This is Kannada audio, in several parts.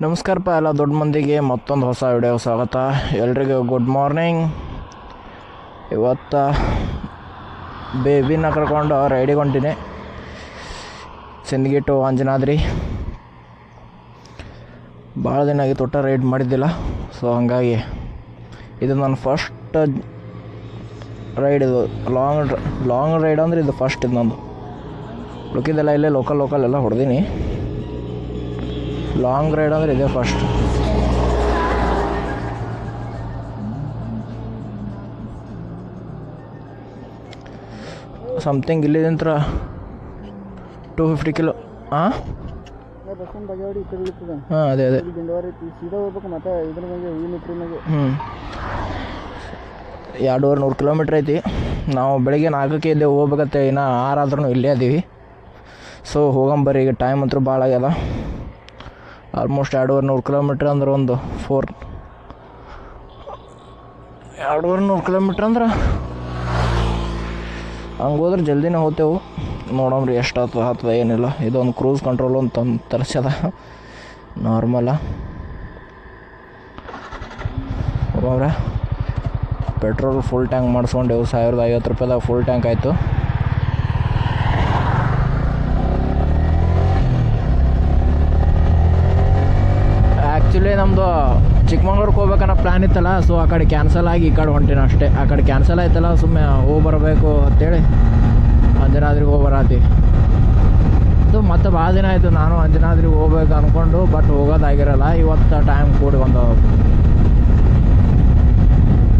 ನಮಸ್ಕಾರಪ್ಪ ಎಲ್ಲ ದೊಡ್ಡ ಮಂದಿಗೆ ಮತ್ತೊಂದು ಹೊಸ ವಿಡಿಯೋ ಸ್ವಾಗತ. ಎಲ್ರಿಗೂ ಗುಡ್ ಮಾರ್ನಿಂಗ್ ಇವತ್ತು ಬೇಬಿನ ಕರ್ಕೊಂಡು ರೈಡಿಗೆ ಹೊಂಟೀನಿ. ಅಂಜನಾದ್ರಿ ಭಾಳ ದಿನ ಆಗಿತ್ತು ಒಟ್ಟ ರೈಡ್ ಮಾಡಿದ್ದಿಲ್ಲ. ಸೊ ಹಾಗಾಗಿ ಇದು ನನ್ನ ಫಸ್ಟ್ ರೈಡ್ ಇದು. ಲಾಂಗ್ ಲಾಂಗ್ ರೈಡ್ ಅಂದ್ರೆ ಇದು ಫಸ್ಟ್ ಇದು ನಂದು. ಉಳ್ಕಿದ್ದೆಲ್ಲ ಇಲ್ಲೇ ಲೋಕಲ್ ಲೋಕಲ್ ಎಲ್ಲ ಹೊಡೆದೀನಿ. ಲಾಂಗ್ ರೈಡ್ ಅಂದರೆ ಇದೇ ಫಸ್ಟ್ ಸಮಥಿಂಗ್ ಇಲ್ಲಿದಂತ್ರ ಟೂ ಫಿಫ್ಟಿ ಕಿಲೋ ಹಾಂ ಹಾಂ ಅದೇ ಅದೇ. ಹ್ಞೂ ಎರಡೂವರೆ ನೂರು ಕಿಲೋಮೀಟ್ರ್ ಐತಿ. ನಾವು ಬೆಳಗ್ಗೆ ನಾಲ್ಕಕ್ಕೆ ಇದ್ದೇವೆ ಹೋಗ್ಬೇಕತ್ತೆ ಇನ್ನು ಆರಾದ್ರೂ ಇಲ್ಲೇ ಅದೀವಿ ಸೊ ಹೋಗಂಬರಿ ಈಗ ಟೈಮ್ ಅಂತೂ ಭಾಳ ಆಗ್ಯದ. ಆಲ್ಮೋಸ್ಟ್ ಎರಡೂವರೆ ನೂರು ಕಿಲೋಮೀಟ್ರ್ ಅಂದ್ರೆ ಒಂದು ಫೋರ್ ಎರಡೂವರೆ ನೂರು ಕಿಲೋಮೀಟ್ರ್ ಅಂದ್ರೆ ಹಂಗೆ ಹೋದ್ರೆ ಜಲ್ದಿನೇ ಹೋಗ್ತೇವೆ ನೋಡಮ್ರಿ ಎಷ್ಟು ಆಗ್ತದೆ ಆಗ್ತದೆ ಏನಿಲ್ಲ. ಇದೊಂದು ಕ್ರೂಸ್ ಕಂಟ್ರೋಲ್ ಅಂತ ತರಿಸ್ಯದ. ನಾರ್ಮಲ ಹೋಗ್ರೆ ಪೆಟ್ರೋಲ್ ಫುಲ್ ಟ್ಯಾಂಕ್ ಮಾಡಿಸ್ಕೊಂಡೆವು. ಸಾವಿರದ ಐವತ್ತು ರೂಪಾಯಿದಾಗ ಫುಲ್ ಟ್ಯಾಂಕ್ ಆಯಿತು. ಆ್ಯಕ್ಚುಲಿ ನಮ್ಮದು ಚಿಕ್ಕಮಂಗ್ಳೂರ್ಗೆ ಹೋಗ್ಬೇಕನ್ನೋ ಪ್ಲ್ಯಾನ್ ಇತ್ತಲ್ಲ ಸೊ ಆ ಕಡೆ ಕ್ಯಾನ್ಸಲ್ ಆಗಿ ಈ ಕಡೆ ಹೊಂಟಿನ ಅಷ್ಟೇ. ಆ ಕಡೆ ಕ್ಯಾನ್ಸಲ್ ಆಯ್ತಲ್ಲ ಸುಮ್ಮನೆ ಹೋಗಿ ಬರಬೇಕು ಅಂತೇಳಿ. ಅಂಜನಾದ್ರಿಗೆ ಹೋಗಿ ಬರತಿ. ಅದು ಮತ್ತೆ ಭಾಳ ದಿನ ಆಯಿತು, ನಾನು ಅಂಜನಾದ್ರಿಗೆ ಹೋಗ್ಬೇಕು ಅಂದ್ಕೊಂಡು ಬಟ್ ಹೋಗೋದಾಗಿರಲ್ಲ, ಇವತ್ತು ಟೈಮ್ ಕೂಡಿ ಒಂದು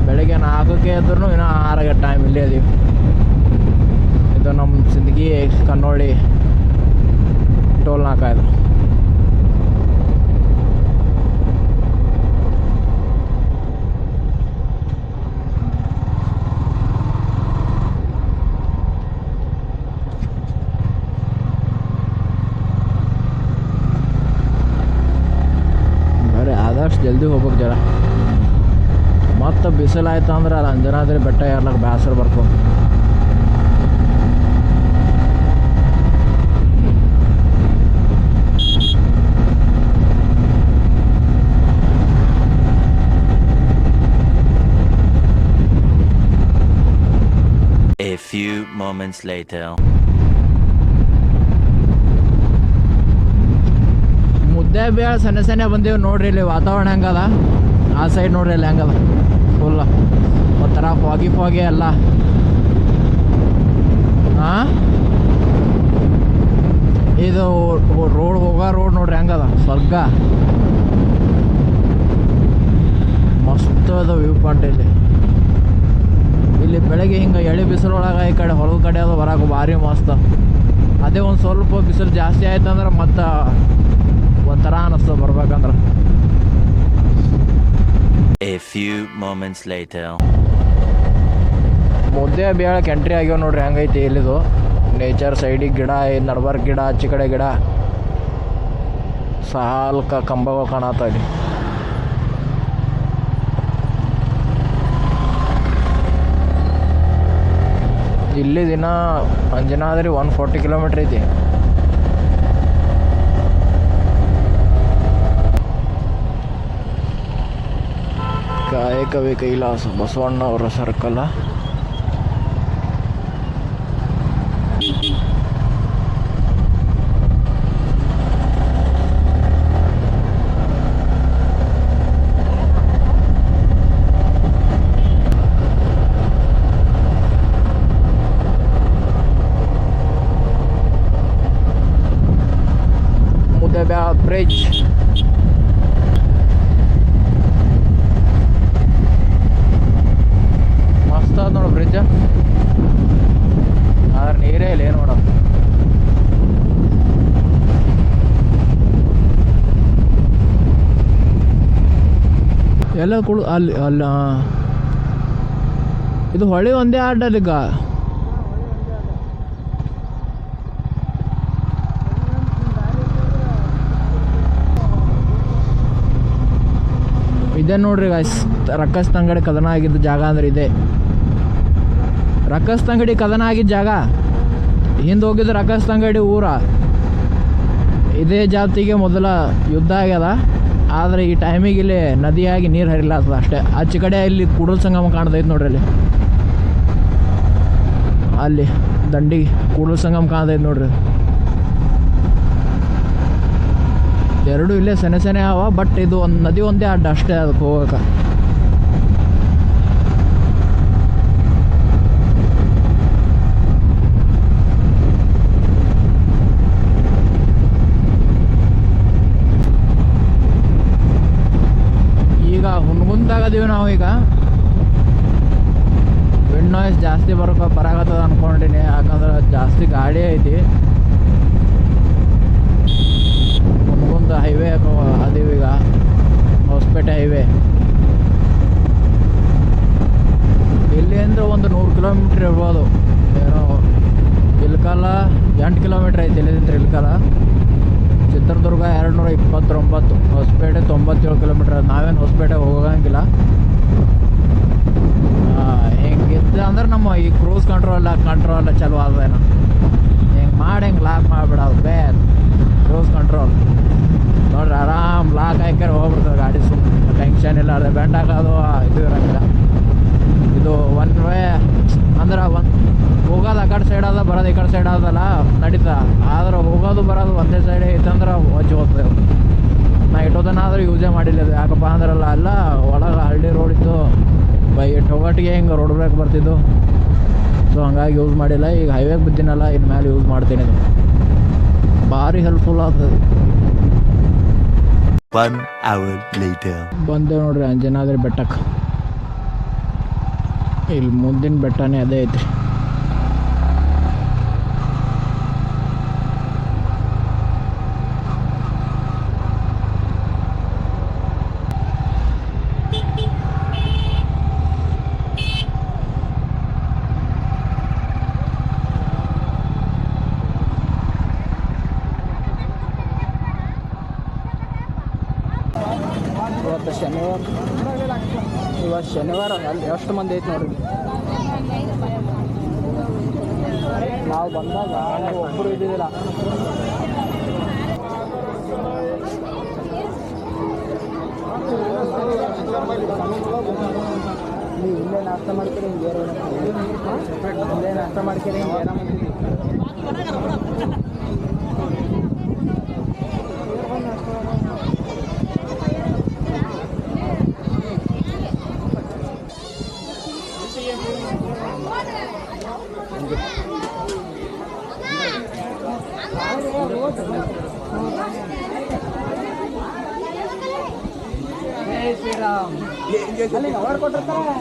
ಬೆಳಗ್ಗೆ ನಾಲ್ಕಕ್ಕೆ ಎದ್ರೂ ಇನ್ನೂ ಆರಾಗ ಟೈಮ್ ಇಲ್ಲೇ ಇದೀವಿ. ಇದು ನಮ್ಮ ಸಿಂದಗಿ ಕನ್ನೋಳಿ ಟೋಲ್ ನಾಕ ಜಲ್ದಿ ಹೋಗ್ಬೇಕು ಜರ ಮತ್ತು ಬಿಸಿಲಾಯ್ತು ಅಂದ್ರೆ ಅದು ಅಂಜನಾದ್ರಿ ಬೆಟ್ಟ ಏರ್ಲಕ್ಕೆ ಬೇಸರ ಬರ್ತದೆ A few moments later. ಬೇಳೆ ಸಣ್ಣ ಸಣ್ಣ ಬಂದೀವಿ ನೋಡ್ರಿ ಇಲ್ಲಿ ವಾತಾವರಣ ಹೆಂಗದ. ಆ ಸೈಡ್ ನೋಡ್ರಿ ಇಲ್ಲಿ ಹೆಂಗದ. ಫುಲ್ ಒಂಥರ ಫಾಗಿ ಫಾಗಿ ಎಲ್ಲ. ಹಾಂ ಇದು ರೋಡ್ ಹೋಗೋ ರೋಡ್ ನೋಡ್ರಿ ಹೆಂಗದ. ಸ್ವರ್ಗ. ಮಸ್ತ್ ಅದ ವ್ಯೂ ಪಾಯಿಂಟ್ ಇಲ್ಲಿ. ಇಲ್ಲಿ ಬೆಳಗ್ಗೆ ಹಿಂಗೆ ಎಳೆ ಬಿಸಿಲೊಳಗೆ ಈ ಕಡೆ ಹೊಲದ ಕಡೆ ಅದು ಹೊರಗೆ ಭಾರಿ ಮಸ್ತ್. ಅದೇ ಒಂದು ಸ್ವಲ್ಪ ಬಿಸಿಲು ಜಾಸ್ತಿ ಆಯ್ತು ಅಂದ್ರೆ ಮತ್ತೆ ಒಂಥರ ಅನ್ನಿಸ್ತದೆ ಬರ್ಬೇಕಂದ್ರೆ. A few moments later. ಮುದ್ದೆ ಬೇಳಕ್ಕೆ ಎಂಟ್ರಿ ಆಗ್ಯಾವ ನೋಡ್ರಿ ಹೆಂಗೈತಿ ಇಲ್ಲಿದು. ನೇಚರ್ ಸೈಡಿಗೆ ಗಿಡ ನಡ್ಬಾರ್ ಗಿಡ ಆಚೆ ಕಡೆ ಗಿಡ. ಸಾಲ್ಕ ಕಂಬಗಳು ಕಾಣತ್ತ ಇಲ್ಲಿ ಇಲ್ಲಿ ದಿನ ಅಂಜನಾದ್ರಿ ಒನ್ ಫೋರ್ಟಿ ಕಿಲೋಮೀಟ್ರ್ ಐತಿ. ಕಾಯಕವೇ ಕೈಲಾಸ ಬಸವಣ್ಣ ಅವರ ಮುದ್ದೆಬ್ಯಾ ಬ್ರಿಡ್ಜ್ ಮಸ್ತ್ ಅದ ನೋಡು ಬ್ರಿಡ್ಜ್ ಆದ್ರೆ ನೀರೇ ಇಲ್ಲ ಏನು ನೋಡೋದು ಕುಳು ಅಲ್ಲಿ, ಅಲ್ಲ. ಇದು ಹೊಳೆ ಒಂದೇ ಆಡ ಈಗ. ಇದೆ ನೋಡ್ರಿ ಗಾಯ್ಸ್ ರಕ್ಕಸ್ ತಂಗಡಿ ಕದನ ಆಗಿದ್ದ ಜಾಗ ಅಂದ್ರೆ ಇದೆ. ರಕ್ಕಸ್ ತಂಗಡಿ ಕದನ ಆಗಿದ್ದ ಜಾಗ. ಹಿಂದೆ ಹೋಗಿದ್ದು ರಕ್ಕಸ್ ತಂಗಡಿ ಊರ. ಇದೇ ಜಾತಿಗೆ ಮೊದಲ ಯುದ್ಧ ಆಗ್ಯದ. ಆದರೆ ಈ ಟೈಮಿಗೆ ಇಲ್ಲಿ ನದಿಯಾಗಿ ನೀರು ಹರಿಲಾತದ ಅಷ್ಟೇ. ಆಚೆ ಕಡೆ ಇಲ್ಲಿ ಕೂಡಲ್ ಸಂಗಮ ಕಾಣ್ತೈತೆ ನೋಡ್ರಿ ಅಲ್ಲಿ. ಅಲ್ಲಿ ದಂಡಿ ಕೂಡಲ್ ಸಂಗಮ ಕಾಣ್ತೈತೆ ನೋಡ್ರಿ. ಎರಡು ಇಲ್ಲೇ ಸೆನೆ ಸೆನೆ ಅವ ಬಟ್ ಇದು ಒಂದು ನದಿ ಒಂದೇ ಅಡ್ಡ ಅಷ್ಟೇ ಅದಕ್ಕೆ ಹೋಗಕ್ಕೆ ಈಗ ಹುನ್ಗುಂದಾಗದೀವಿ ನಾವು ಈಗ ವಿಂಡ್ ನಾಯ್ಸ್ ಜಾಸ್ತಿ ಬರಕ ಬರಾಗತ್ತದ ಅನ್ಕೊಂಡಿನಿ, ಯಾಕಂದ್ರೆ ಜಾಸ್ತಿ ಗಾಡಿ ಐತಿ. ಮುಂದ ಹೈವೇ ಅದೀವಿ ಈಗ, ಹೊಸಪೇಟೆ ಹೈವೇ ಇಲ್ಲಿ ಅಂದ್ರೆ ಒಂದು ನೂರು ಕಿಲೋಮೀಟ್ರ್ ಇರ್ಬೋದು. ಏನೋ ಇಲ್ಕಾಲ ಎಂಟು ಕಿಲೋಮೀಟ್ರ್ ಐತಿ ಇಲ್ಲಿಂದ ಇಲ್ಕಾಲ ಚಿತ್ರದುರ್ಗ ಎರಡು ನೂರ ಇಪ್ಪತ್ತೊಂಬತ್ತು ಹೊಸಪೇಟೆ ತೊಂಬತ್ತೇಳು ಕಿಲೋಮೀಟ್ರ್. ನಾವೇನು ಹೊಸಪೇಟೆ ಹೋಗಂಗಿಲ್ಲ. ಹಿಂಗಿತ್ತು ಅಂದ್ರೆ ನಮ್ಮ ಈ ಕ್ರೂಸ್ ಕಂಟ್ರೋಲ್ ಕಂಟ್ರೋಲ್ ಚಲೋ ಅದೇನೋ ಹಿಂಗೆ ಮಾಡಿ, ಹಿಂಗೆ ಲಾಕ್ ಮಾಡಿಬಿಡೋದು. ಬೇರೆ ಕ್ರೂಸ್ ಕಂಟ್ರೋಲ್. ನೋಡ್ರಿ, ಆರಾಮ್ ಲಾಕ್ ಹಾಕ್ಯಾರ ಹೋಗ್ಬಿಡ್ತದೆ ಗಾಡಿ ಸುಮ್ಮನೆ ಟೆನ್ಷನ್ ಇಲ್ಲ, ಅದೇ ಬೆಂಡ್ ಇದು ಇರೋಂಗಿಲ್ಲ. ಇದು ಒನ್ ವೇ ಅಂದ್ರೆ ಒಂದು ಹೋಗೋದು ಆ ಕಡೆ ಸೈಡ್ ಅದ ಬರೋದು ಈ ಕಡೆ ಸೈಡ್ ಅದಲ್ಲ ನಡೀತದ ಆದ್ರೆ ಹೋಗೋದು ಬರೋದು ಒಂದೇ ಸೈಡ್ ಐತಂದ್ರೆ ವಜ್ಜಿ ಹೋಗ್ತದೆ ನಾ ಇಟ್ಟೋದನ್ನ ಆದ್ರೆ ಯೂಸೇ ಮಾಡಿಲ್ಲ ಅದು ಯಾಕಪ್ಪ ಅಂದ್ರಲ್ಲ ಅಲ್ಲ ಒಳಗೆ ಹಳ್ಳಿ ರೋಡ್ ಇತ್ತು. ಬೈ ಟೊಗಟಿಗೆ ಹಿಂಗೆ ರೋಡ್ ಬ್ರೇಕ್ ಬರ್ತಿದ್ದು ಸೊ ಹಂಗಾಗಿ ಯೂಸ್ ಮಾಡಿಲ್ಲ. ಈಗ ಹೈವೇಗೆ ಬಿದ್ದೀನಲ್ಲ ಇನ್ನು ಮೇಲೆ ಯೂಸ್ ಮಾಡ್ತೀನಿ ಇದು. ಭಾರಿ ಹೆಲ್ಪ್ಫುಲ್ ಆಗ್ತದೆ. ಬಂದೇವು ನೋಡ್ರಿ ಅಂಜನಾದ್ರಿ ಬೆಟ್ಟಕ್ಕೆ ಇಲ್ಲಿ ಮುಂದಿನ ಬೆಟ್ಟನೇ ಅದೇ ಐತ್ರಿ. ಇವತ್ತು ಶನಿವಾರ. ಇವತ್ತು ಶನಿವಾರ ಅಲ್ಲಿ, ಎಷ್ಟು ಮಂದಿ ಐತೆ ನೋಡ್ರಿ? ನಾವು ಬಂದಾಗ ಒಬ್ಬರು ಇದ್ದಿದ್ದಿಲ್ಲ. ನೀವು ಇಲ್ಲೇ ನಾಷ್ಟ ಮಾಡ್ತೀರಿ, ಹಿಂಗೆ ಇಲ್ಲೇ ನಾಷ್ಟ ಮಾಡ್ತೀರಿ, ಹಿಂಗೆ ಏನೋ ಮಾಡ್ತೀರಿ ಅಲ್ಲಿ ಅವಾರ್ಡ್ ಕೊಟ್ಟಿರ್ತಾರೆ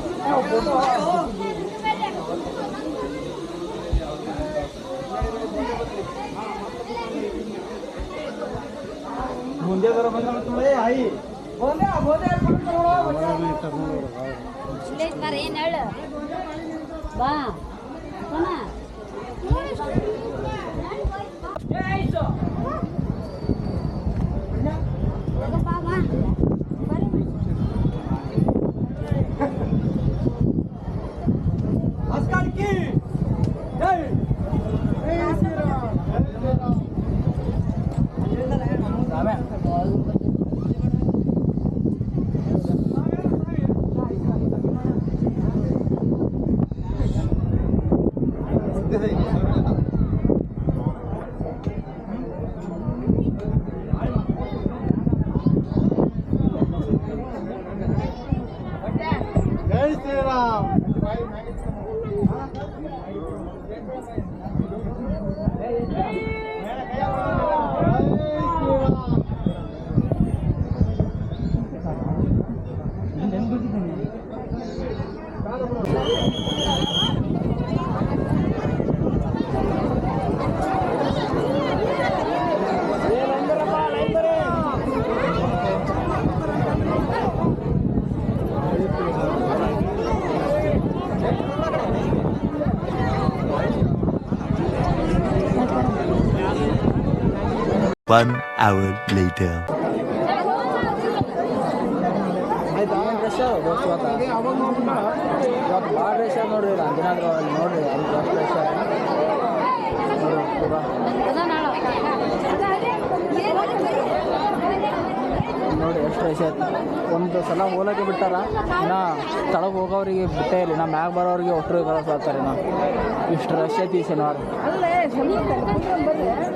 ಮುಂದೆ ಬರೋ ಬಂದ್ರೆ ಆಯಿ ಇಲ್ಲೈತ್ ಬಾರ ಏನ್ ಹೇಳು ಬಾ ಸೋನ ಹೋಗಪ್ಪ, ಬಾ. ಬರ್ರಿ. One hour later. ರಶ್ ಆಯ್ತು ಒಂದು ಸಲ ಹೋಲಕ್ಕೆ ಬಿಟ್ಟಾರ ನಾ ತಳಗೆ ಹೋಗೋರಿಗೆ ಬಿಟ್ಟೇ ಇರಲಿ ನಾ ಮ್ಯಾಗ ಬರೋರಿಗೆ ಒಟ್ಟರು ಕಳಿಸ್ತಾರೆ ನಾ ಇಷ್ಟು ರಶ್ ಐತಿ ಶನಿವಾರ.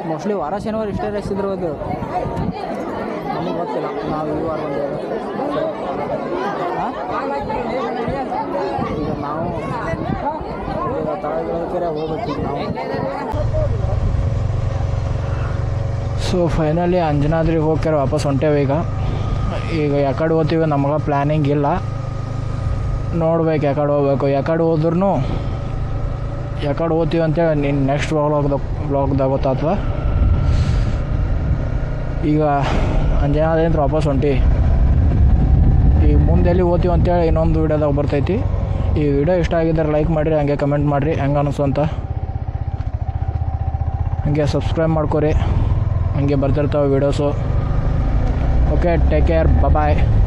ಮೋಸ್ಟ್ಲಿ ವಾರ ಶನಿವಾರ ಇಷ್ಟೇ ರಶ್ ಅದು ನಮಗೆ ಗೊತ್ತಿಲ್ಲ. ನಾವು ಈ ವಾರ ಬಂದೇವೆ ಈಗ ನಾವು ಈಗ ತಳಗಿರೋದಕ್ಕೆ ಹೋಗ್ಬೇಕು ನಾವು. ಸೊ ಫೈನಲಿ ಅಂಜನಾದ್ರಿಗೆ ಹೋಗ್ಯಾರ ವಾಪಸ್ ಹೊಂಟೇವೆ ಈಗ. ಈಗ ಯಾಕಡೆ ಹೋಗ್ತೀವಿ, ನಮಗೆ ಪ್ಲ್ಯಾನಿಂಗ್ ಇಲ್ಲ. ನೋಡ್ಬೇಕು ಯಾಕಡೆ ಹೋಗ್ಬೇಕು. ಯಾಕಡೆ ಹೋದ್ರೂ ಯಾಕಡೆ ಹೋಗ್ತೀವಿ ಅಂತೇಳಿ ನಿನ್ನ ನೆಕ್ಸ್ಟ್ ವ್ಲಾಗ್ದಾಗ ಬ್ಲಾಗ್ದಾಗ ಗೊತ್ತಾಗ್ತದ. ಈಗ ಅಂಜನಾದ್ರಿಂದ ವಾಪಸ್ ಹೊಂಟಿ. ಈಗ ಮುಂದೆ ಎಲ್ಲಿ ಅಂತೇಳಿ ಇನ್ನೊಂದು ವೀಡಿಯೋದಾಗ ಬರ್ತೈತಿ. ಈ ವಿಡಿಯೋ ಇಷ್ಟ ಆಗಿದ್ದರೆ ಲೈಕ್ ಮಾಡಿರಿ, ಹಂಗೆ ಕಮೆಂಟ್ ಮಾಡಿರಿ, ಹೆಂಗೆ ಅನಿಸ್ತು ಅಂತ. ಹಂಗೆ ಸಬ್ಸ್ಕ್ರೈಬ್ ಮಾಡ್ಕೊರಿ. ಹಂಗೆ ಬರ್ತಿರ್ತಾವೆ videos okay take care. Bye bye